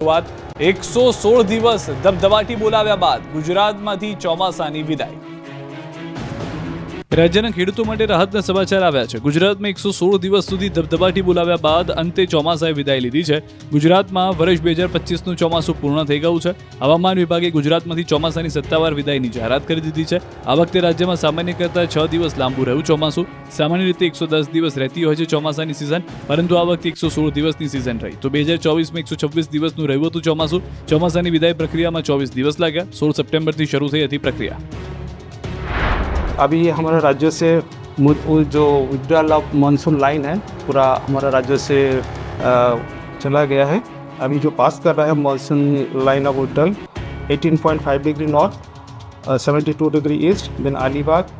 શરૂઆત એકસો સોળ દિવસ ધબધબાટી બોલાવ્યા બાદ ગુજરાતમાંથી ચોમાસાની વિદાય. રાજ્યના ખેડૂતો માટે રાહતના સમાચાર આવ્યા છે. ગુજરાતમાં એકસો સોળ દિવસ સુધી ધબધબાટી બોલાવ્યા બાદ અંતે ચોમાસાએ વિદાય લીધી છે. ગુજરાતમાં વર્ષ બે હજાર પચીસનું ચોમાસું પૂર્ણ થઈ ગયું છે. હવામાન વિભાગે ગુજરાતમાંથી ચોમાસાની સત્તાવાર વિદાયની જાહેરાત કરી દીધી છે. આ વખતે રાજ્યમાં સામાન્ય કરતાં છ દિવસ લાંબુ રહ્યું ચોમાસું. સામાન્ય રીતે એકસો દસ દિવસ રહેતી હોય છે ચોમાસાની સિઝન, પરંતુ આ વખતે એકસો સોળ દિવસની સિઝન રહી. તો બે હજાર ચોવીસમાં એકસો છવ્વીસ દિવસનું રહ્યું હતું ચોમાસું. ચોમાસાની વિદાય પ્રક્રિયામાં ચોવીસ દિવસ લાગ્યા. સોળ સપ્ટેમ્બરથી શરૂ થઈ હતી પ્રક્રિયા. अभी हमारे राज्य से जो विड्रॉल ऑफ़ मानसून लाइन है, पूरा हमारा राज्य से चला गया है। अभी जो पास कर रहा है monsoon line of withdrawal 18.5 degree north seventy two degree east then Alibag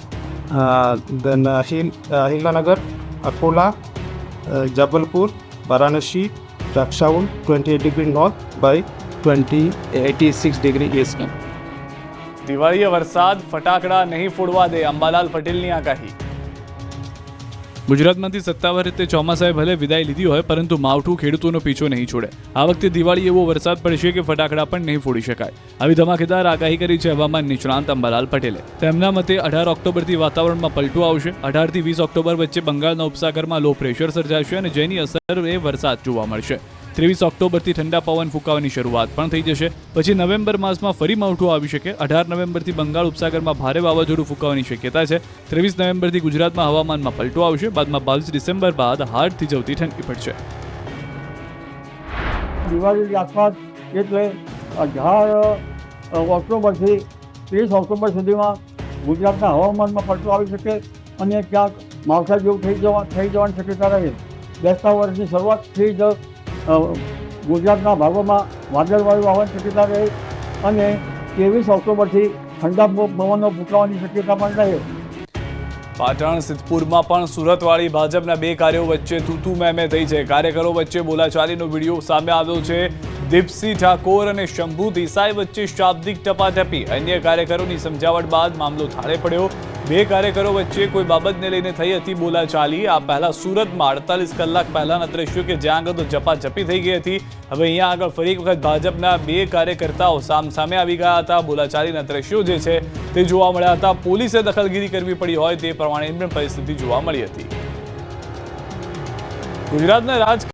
then hill हिलानगर Akola Jabalpur Varanasi Raxaul 28 degree north by 20 86 degree east દિવાળીએ વરસાદ, ફટાકડા નહીં ફોડવા દે, અંબાલાલ પટેલની આગાહી. ગુજરાતમાંથી સત્તાવાર રીતે ચોમાસાએ ભલે વિદાય લીધી હોય, પરંતુ માવઠું ખેડૂતોનો પીછો નહીં છોડે. આ વખતે દિવાળી એવો વરસાદ પડશે કે ફટાકડા પણ નહીં ફોડી શકાય. આવી ધમાકેદાર આગાહી કરી છે હવામાન નિષ્ણાંત અંબાલાલ પટેલે. તેમના મતે અઢાર ઓક્ટોબરથી વાતાવરણમાં પલટો આવશે. અઢારથી વીસ ઓક્ટોબર વચ્ચે બંગાળના ઉપસાગરમાં લો પ્રેશર સર્જાશે અને જેની અસર એ વરસાદ જોવા મળશે. ત્રેવીસ ઓક્ટોબરથી ઠંડા પવન ફૂંકાવાની શરૂઆત પણ થઈ જશે. પછી નવેમ્બર માસમાં ફરી માવઠું આવી શકે. અઢાર નવેમ્બરથી બંગાળ ઉપસાગરમાં ભારે વાવાઝોડું ફૂંકાવાની શક્યતા છે. ત્રેવીસ નવેમ્બરથી ગુજરાતમાં હવામાનમાં પલટો આવશે. બાદમાં બાવીસ ડિસેમ્બર બાદ હાડ થીજવતી ઠંડી પડશે. દિવાળીની આસપાસ એટલે અઢાર ઓક્ટોબરથી ત્રીસ ઓક્ટોબર સુધીમાં ગુજરાતના હવામાનમાં પલટો આવી શકે અને ક્યાંક માવઠા જેવું થઈ જવા, થઈ જવાની શક્યતા રહે. બેસતા વર્ષની શરૂઆતથી જ ગુજરાતના ભાગોમાં વાદળવાયુ આવવાની શક્યતા રહે અને ત્રેવીસ ઓક્ટોબરથી ઠંડા પવનો ફૂંકાવાની શક્યતા પણ રહે. પાટણ, સિદ્ધપુરમાં પણ સુરતવાળી ભાજપના બે કાર્યો વચ્ચે તૂતુ મેમે થઈ છે. કાર્યકરો વચ્ચે બોલાચાલીનો વીડિયો સામે આવ્યો છે. દીપસિંહ ઠાકોર અને શંભુ દેસાઈ વચ્ચે શાબ્દિક ટપાટપી. અન્ય કાર્યકરોની સમજાવટ બાદ મામલો થાળે પડ્યો. બે કાર્યકરો વચ્ચે કોઈ બાબતને લઈને થઈ હતી બોલાચાલી. આ પહેલા સુરતમાં અડતાલીસ કલાક પહેલાના દ્રશ્યો કે જ્યાં આગળ તો ઝપાઝપી થઈ ગઈ હતી. હવે અહીંયા આગળ ફરી વખત ભાજપના બે કાર્યકર્તાઓ સામસામે આવી ગયા હતા. બોલાચાલીના દ્રશ્યો જે છે તે જોવા મળ્યા હતા. પોલીસે દખલગીરી કરવી પડી હોય તે પ્રમાણે પરિસ્થિતિ જોવા મળી હતી. ગુજરાતના રાજ